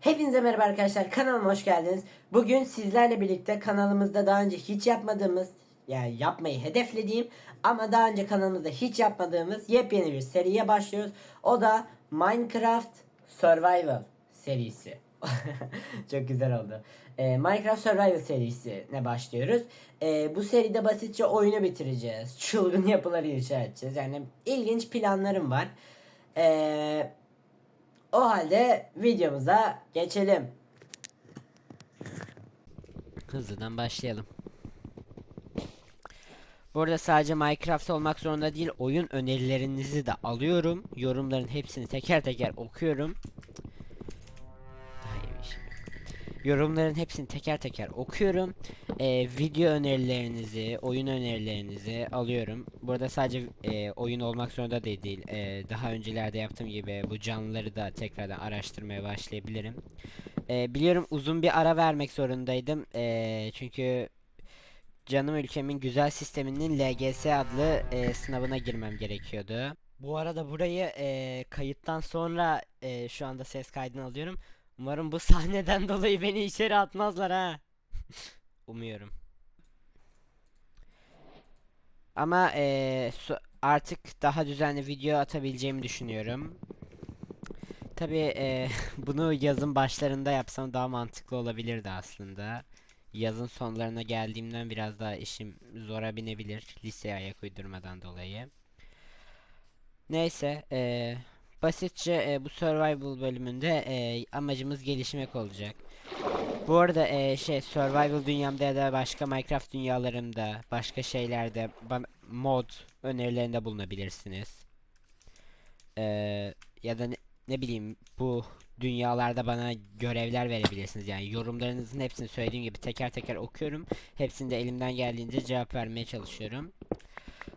Hepinize merhaba arkadaşlar kanalıma hoş geldiniz. Bugün sizlerle birlikte kanalımızda daha önce hiç yapmadığımız yani yapmayı hedeflediğim ama daha önce kanalımızda hiç yapmadığımız yepyeni bir seriye başlıyoruz. O da Minecraft Survival serisi. Çok güzel oldu. Ee, Minecraft Survival serisine başlıyoruz. Ee, bu seride basitçe oyunu bitireceğiz. Çılgın yapıları inşa edeceğiz. Yani ilginç planlarım var. Eee o halde videomuza geçelim. Hızlıdan başlayalım. Burada sadece Minecraft olmak zorunda değil, oyun önerilerinizi de alıyorum. Yorumların hepsini teker teker okuyorum. Yorumların hepsini teker teker okuyorum. Ee, video önerilerinizi, oyun önerilerinizi alıyorum. Burada sadece e, oyun olmak zorunda değil. değil. Ee, daha öncelerde yaptığım gibi bu canlıları da tekrardan araştırmaya başlayabilirim. Ee, biliyorum uzun bir ara vermek zorundaydım. Ee, çünkü canım ülkemin güzel sisteminin LGS adlı e, sınavına girmem gerekiyordu. Bu arada burayı e, kayıttan sonra e, şu anda ses kaydını alıyorum. Umarım bu sahneden dolayı beni içeri atmazlar ha. Umuyorum. Ama e, su- artık daha düzenli video atabileceğimi düşünüyorum. Tabii e, bunu yazın başlarında yapsam daha mantıklı olabilirdi aslında. Yazın sonlarına geldiğimden biraz daha işim zora binebilir liseye ayak uydurmadan dolayı. Neyse, e, basitçe e, bu survival bölümünde e, amacımız gelişmek olacak. Bu arada e, şey survival dünyamda ya da başka Minecraft dünyalarımda, başka şeylerde mod önerilerinde bulunabilirsiniz. E, ya da ne, ne bileyim bu dünyalarda bana görevler verebilirsiniz. Yani yorumlarınızın hepsini söylediğim gibi teker teker okuyorum. Hepsini de elimden geldiğince cevap vermeye çalışıyorum.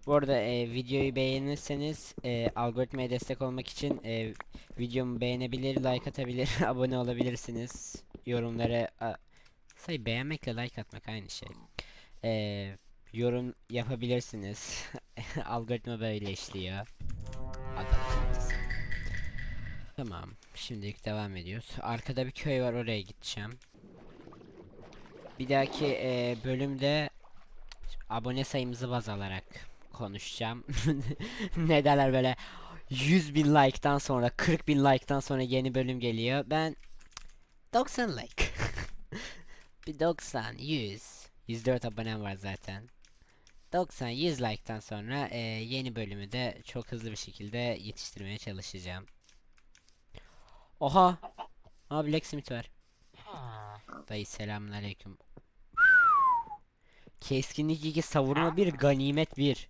Bu arada e, videoyu beğenirseniz e, algoritmaya destek olmak için e, videomu beğenebilir, like atabilir, abone olabilirsiniz. Yorumları a, say beğenmekle like atmak aynı şey. E, yorum yapabilirsiniz. Algoritma böyle işliyor. Tamam. Şimdilik devam ediyoruz. Arkada bir köy var oraya gideceğim. Bir dahaki e, bölümde abone sayımızı baz alarak konuşacağım. ne derler böyle 100 bin like'tan sonra 40 bin like'tan sonra yeni bölüm geliyor. Ben 90 like. bir 90, 100. 104 abonem var zaten. 90, 100 like'tan sonra e, yeni bölümü de çok hızlı bir şekilde yetiştirmeye çalışacağım. Oha. Aa Blacksmith var. Dayı selamünaleyküm. Keskinlik 2 savurma 1 ganimet 1.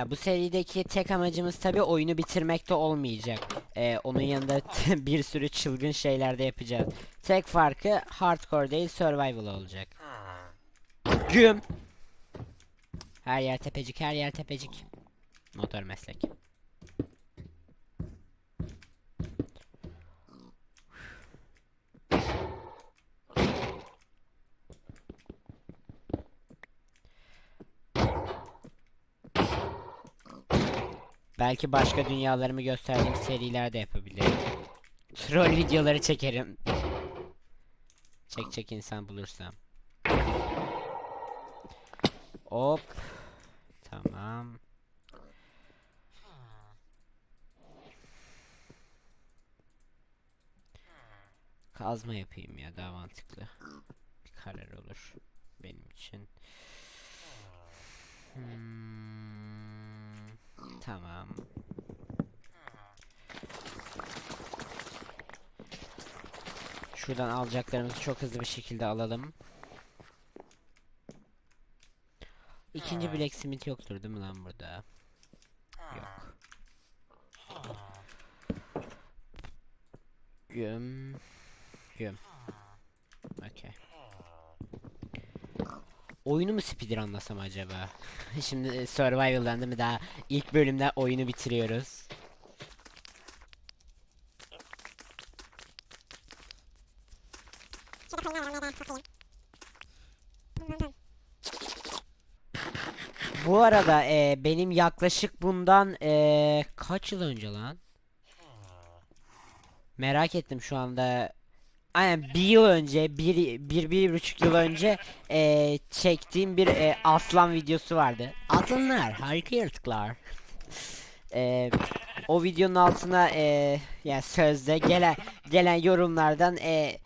Ya bu serideki tek amacımız tabi oyunu bitirmekte olmayacak. Ee, onun yanında bir sürü çılgın şeyler de yapacağız. Tek farkı hardcore değil survival olacak. Güm. Her yer tepecik, her yer tepecik. Motor meslek. Belki başka dünyalarımı gösterdiğim seriler de yapabilirim. Troll videoları çekerim. Çek çek insan bulursam. Hop. Tamam. Kazma yapayım ya daha mantıklı. Bir karar olur benim için. Hmm, tamam. Şuradan alacaklarımızı çok hızlı bir şekilde alalım. İkinci blacksmith yoktur değil mi lan burada? Yok. Güm. Güm. Oyunu mu speedrunlasam acaba? Şimdi e, survival'dan değil mi daha ilk bölümde oyunu bitiriyoruz. Bu arada e, benim yaklaşık bundan e, kaç yıl önce lan? Merak ettim şu anda. Aynen bir yıl önce, bir, bir, bir buçuk yıl önce e, çektiğim bir e, aslan videosu vardı. Aslanlar, harika yaratıklar. E, o videonun altına e, yani sözde gelen gelen yorumlardan e,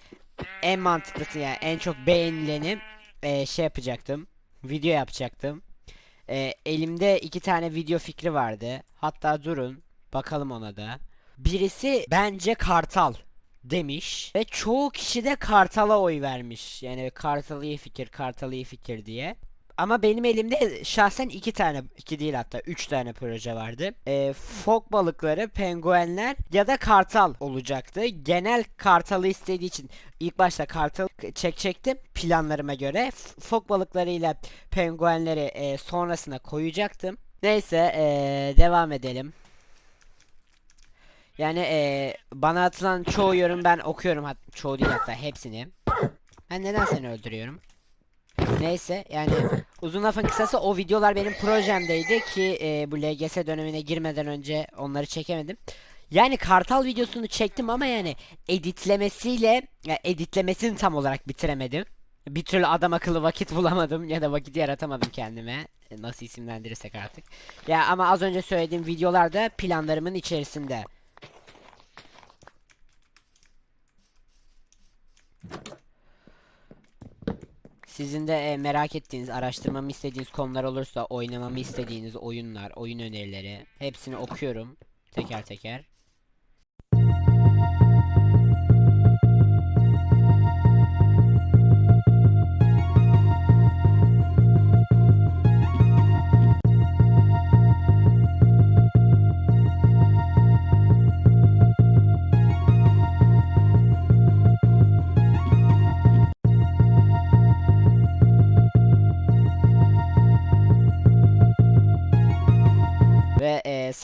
en mantıklısı yani en çok beğenileni e, şey yapacaktım. Video yapacaktım. E, elimde iki tane video fikri vardı. Hatta durun bakalım ona da. Birisi bence Kartal demiş ve çoğu kişi de Kartal'a oy vermiş. Yani Kartal iyi fikir, Kartal iyi fikir diye. Ama benim elimde şahsen iki tane, iki değil hatta üç tane proje vardı. Ee, fok balıkları, penguenler ya da kartal olacaktı. Genel kartalı istediği için ilk başta kartal çekecektim planlarıma göre. Fok balıklarıyla penguenleri e, sonrasına koyacaktım. Neyse e, devam edelim. Yani e, bana atılan çoğu yorum ben okuyorum hat çoğu değil hatta hepsini. Ben neden seni öldürüyorum? Neyse yani uzun lafın kısası o videolar benim projemdeydi ki e, bu LGS dönemine girmeden önce onları çekemedim. Yani Kartal videosunu çektim ama yani editlemesiyle ya editlemesini tam olarak bitiremedim. Bir türlü adam akıllı vakit bulamadım ya da vakit yaratamadım kendime. E, Nasıl isimlendirirsek artık. Ya ama az önce söylediğim videolarda planlarımın içerisinde. Sizin de e, merak ettiğiniz, araştırmamı istediğiniz konular olursa, oynamamı istediğiniz oyunlar, oyun önerileri hepsini okuyorum teker teker.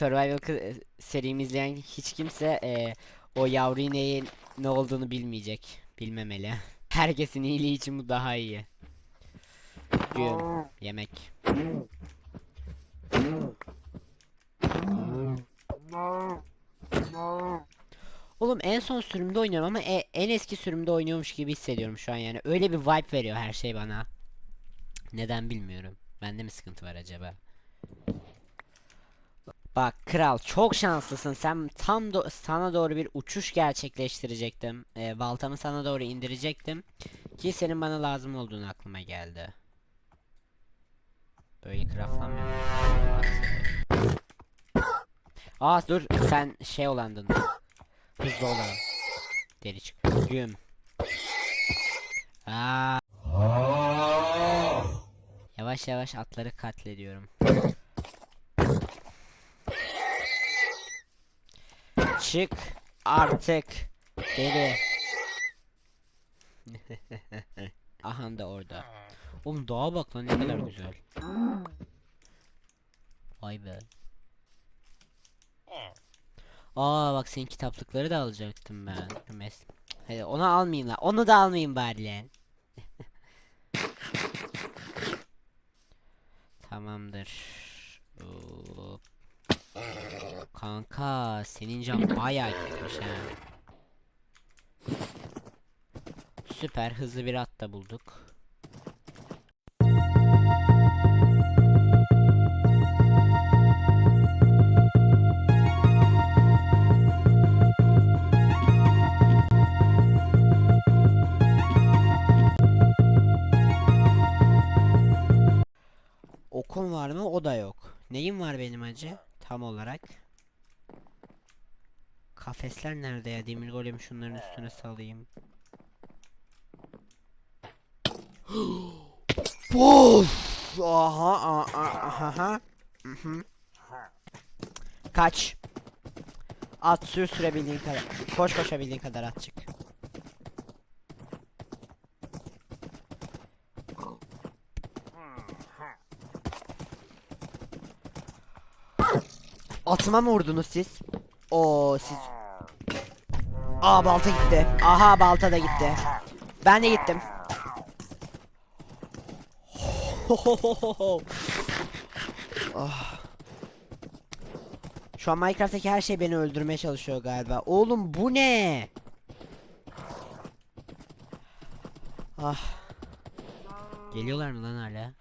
Survival kı- serimi izleyen hiç kimse e, o yavru ineğin ne olduğunu bilmeyecek. Bilmemeli. Herkesin iyiliği için bu daha iyi. Gün, yemek. Oğlum en son sürümde oynuyorum ama e- en eski sürümde oynuyormuş gibi hissediyorum şu an yani. Öyle bir vibe veriyor her şey bana. Neden bilmiyorum. Bende mi sıkıntı var acaba? Bak kral çok şanslısın. Sen tam do- sana doğru bir uçuş gerçekleştirecektim. Ee, baltamı sana doğru indirecektim. Ki senin bana lazım olduğunu aklıma geldi. Böyle craftlanmıyor. Aa dur sen şey olandın. Hızlı olan. Deri çık. Güm. Aa. Yavaş yavaş atları katlediyorum. Çık artık deli. Aha da orada. Oğlum dağa bak lan ne kadar güzel. Vay be. Aa bak senin kitaplıkları da alacaktım ben. Mes Hadi onu almayayım lan. Onu da almayayım bari lan. Tamamdır. Hop. Kanka senin can bayağı gitmiş ha. Süper hızlı bir at da bulduk. Okum var mı? O da yok. Neyim var benim acı? Tam olarak. Kafesler nerede ya? Demir golem şunların üstüne salayım. Of! Aha, aha, aha. Mhm. Kaç. At sür sürebildiğin kadar. Koş koşabildiğin kadar at çık. Atıma mı vurdunuz siz? Oo siz. Aa balta gitti. Aha balta da gitti. Ben de gittim. Ah. Şu an Minecraft'taki her şey beni öldürmeye çalışıyor galiba. Oğlum bu ne? Ah. Geliyorlar mı lan hala?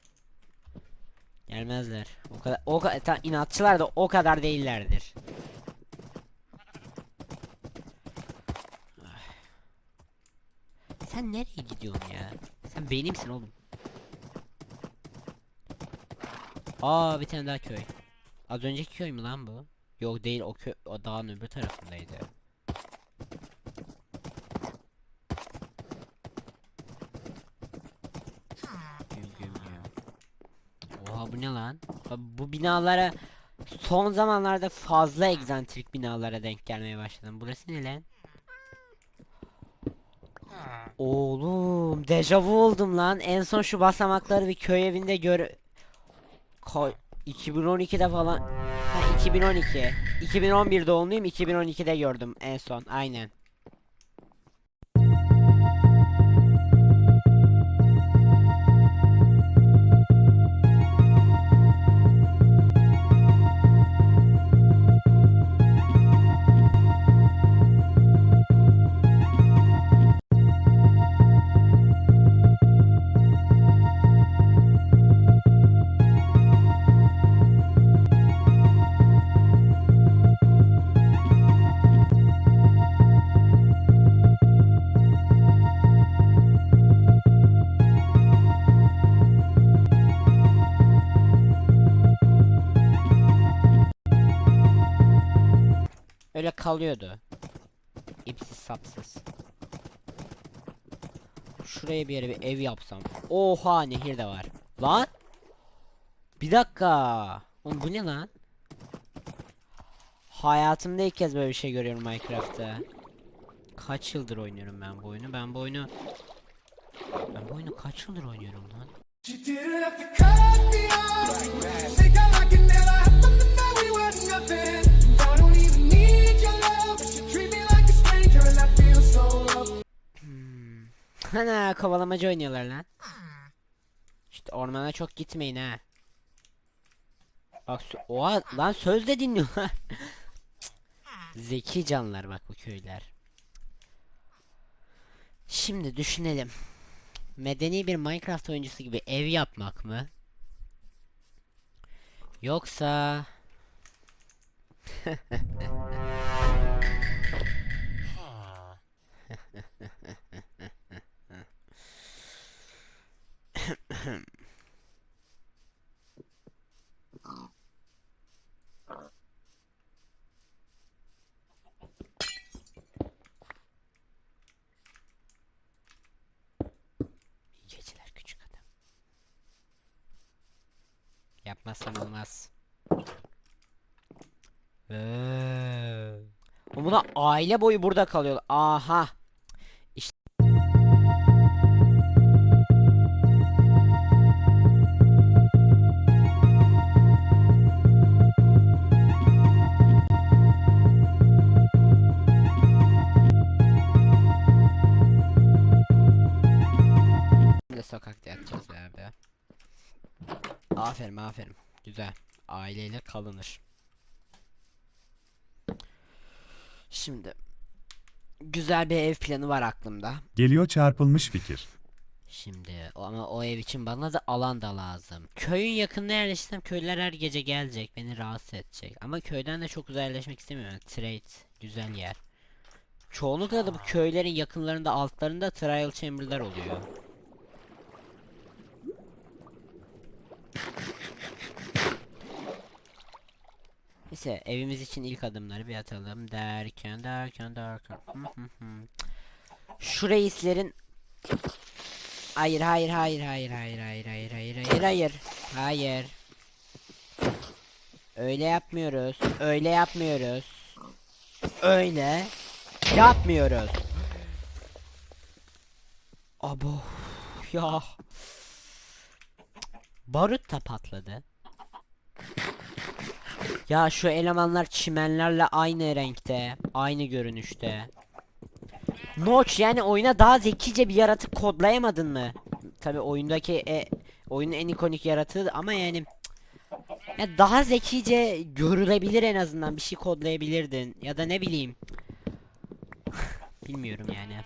Gelmezler. O kadar o kadar ta- inatçılar da o kadar değillerdir. Sen nereye gidiyorsun ya? Sen benimsin oğlum. Aa bir tane daha köy. Az önceki köy mü lan bu? Yok değil o köy o dağın öbür tarafındaydı. Güm güm güm. Oha bu ne lan? Bu binalara son zamanlarda fazla egzantrik binalara denk gelmeye başladım. Burası ne lan? Oğlum dejavu oldum lan. En son şu basamakları bir köy evinde gör Koy 2012'de falan ha 2012 2011 doğumluyum 2012'de gördüm en son aynen kalıyordu. İpsiz sapsız. Şuraya bir yere bir ev yapsam. Oha nehir de var. Lan! Bir dakika. Oğlum bu ne lan? Hayatımda ilk kez böyle bir şey görüyorum Minecraft'ta. Kaç yıldır oynuyorum ben bu oyunu? Ben bu oyunu ben bu oyunu kaç yıldır oynuyorum lan loved. Ana kovalamacı oynuyorlar lan. İşte ormana çok gitmeyin ha. Bak oha lan söz de dinliyorlar. Zeki canlar bak bu köyler. Şimdi düşünelim. Medeni bir Minecraft oyuncusu gibi ev yapmak mı? Yoksa geceler küçük adam. Yapmazsan olmaz. Eee. O buna aile boyu burada kalıyor. Aha. Sokakta yatacağız be abi. Aferin aferin. Güzel. Aileyle kalınır. Şimdi güzel bir ev planı var aklımda. Geliyor çarpılmış fikir. Şimdi ama o ev için bana da alan da lazım. Köyün yakınına yerleşsem köyler her gece gelecek beni rahatsız edecek. Ama köyden de çok uzaklaşmak istemiyorum. Trade güzel yer. Çoğunlukla da bu köylerin yakınlarında altlarında trial chamber'lar oluyor. Neyse evimiz için ilk adımları bir atalım derken derken derken. Şu reislerin Hayır hayır hayır hayır hayır hayır hayır hayır hayır hayır hayır Öyle yapmıyoruz öyle yapmıyoruz öyle yapmıyoruz. Abo ya. Barut da patladı. Ya şu elemanlar çimenlerle aynı renkte, aynı görünüşte. Notch yani oyuna daha zekice bir yaratık kodlayamadın mı? Tabi oyundaki e, oyunun en ikonik yaratığı ama yani ya daha zekice görülebilir en azından bir şey kodlayabilirdin ya da ne bileyim. Bilmiyorum yani.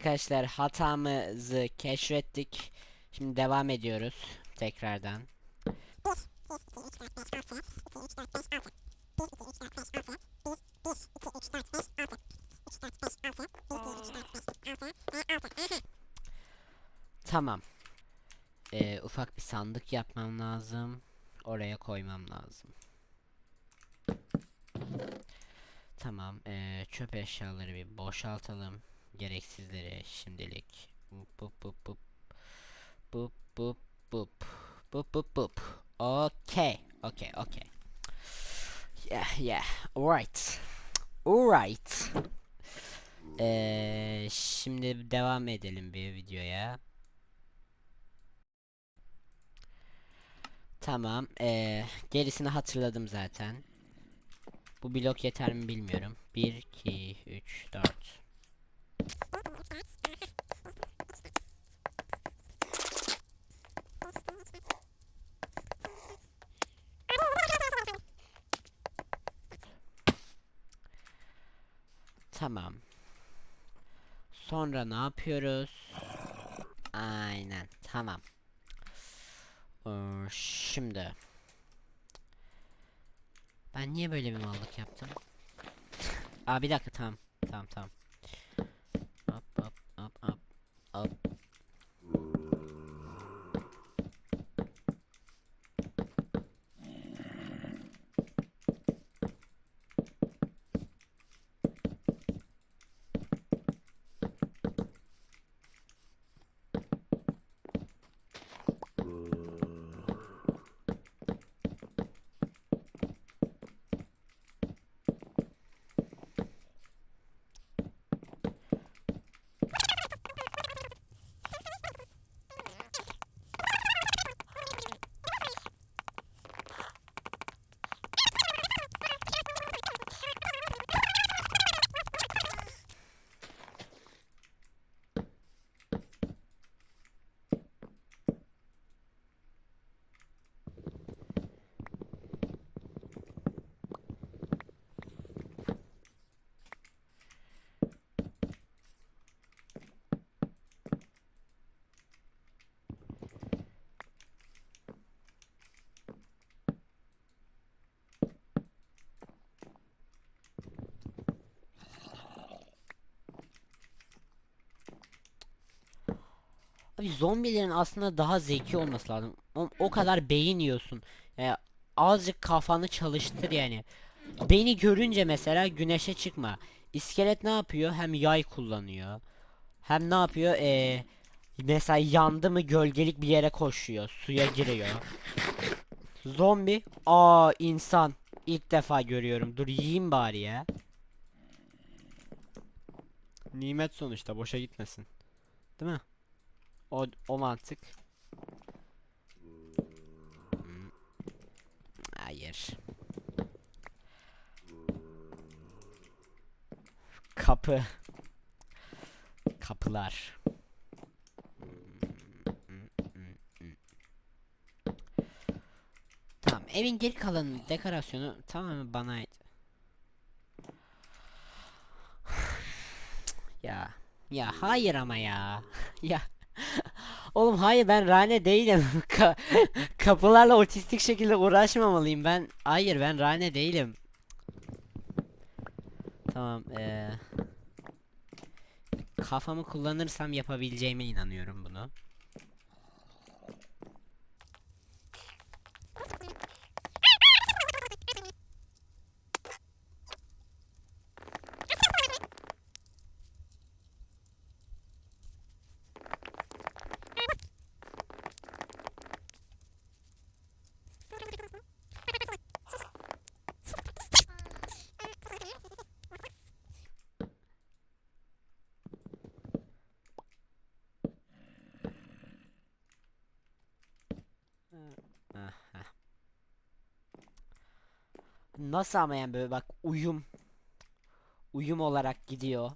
Arkadaşlar hatamızı keşfettik. Şimdi devam ediyoruz tekrardan. Tamam. Eee, ufak bir sandık yapmam lazım. Oraya koymam lazım. Tamam, eee, çöp eşyaları bir boşaltalım. Gereksizleri şimdilik. Bup bup bup bup. Bup bup bup. Bup bup. Okay, okay, okay. Yeah, yeah. Alright. Alright. Eee, şimdi devam edelim bir videoya. Tamam, eee, gerisini hatırladım zaten. Bu blok yeter mi bilmiyorum. 1, 2, 3, 4. Tamam. Sonra ne yapıyoruz? Aynen. Tamam. Ee, şimdi. Ben niye böyle bir mallık yaptım? Aa bir dakika tamam. Tamam tamam. Hop hop hop hop hop. Abi zombilerin aslında daha zeki olması lazım. O, o kadar beyin yiyorsun. Yani azıcık kafanı çalıştır yani. Beni görünce mesela güneşe çıkma. İskelet ne yapıyor? Hem yay kullanıyor. Hem ne yapıyor? Ee, mesela yandı mı gölgelik bir yere koşuyor. Suya giriyor. Zombi. Aa insan. İlk defa görüyorum. Dur yiyeyim bari ya. Nimet sonuçta boşa gitmesin. Değil mi? O, o mantık. Hayır. Kapı. Kapılar. Tamam, evin geri kalanı dekorasyonu tamamen bana ait. Ya, ya hayır ama ya. ya. Oğlum hayır ben rane değilim. Ka- kapılarla otistik şekilde uğraşmamalıyım ben. Hayır ben rane değilim. Tamam eee. Kafamı kullanırsam yapabileceğime inanıyorum bunu. Aha. Nasıl ama yani böyle bak uyum uyum olarak gidiyor.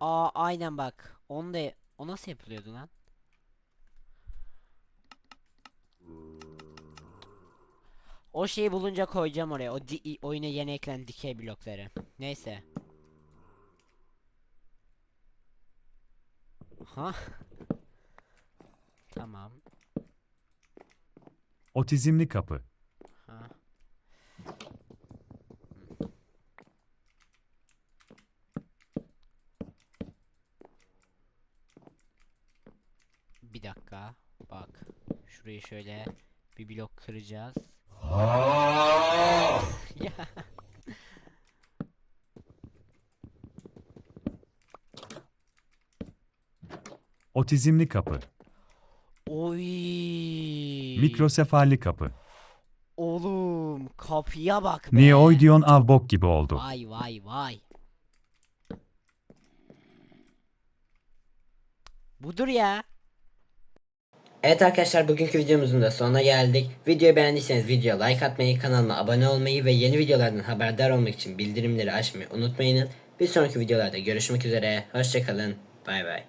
Aa aynen bak. Onu da o nasıl yapılıyordu lan? O şeyi bulunca koyacağım oraya. O di- oyuna yeni eklenen dikey blokları. Neyse. Ha? Tamam. Otizmli kapı. Ha. Bir dakika. Bak. Şurayı şöyle bir blok kıracağız. ya. Otizmli kapı. Oy. Mikrosefalli kapı. Oğlum kapıya bak be. Neoidion avbok gibi oldu. Vay vay vay. Budur ya. Evet arkadaşlar bugünkü videomuzun da sonuna geldik. Videoyu beğendiyseniz videoya like atmayı, kanalıma abone olmayı ve yeni videolardan haberdar olmak için bildirimleri açmayı unutmayınız. Bir sonraki videolarda görüşmek üzere. Hoşçakalın. Bay bay.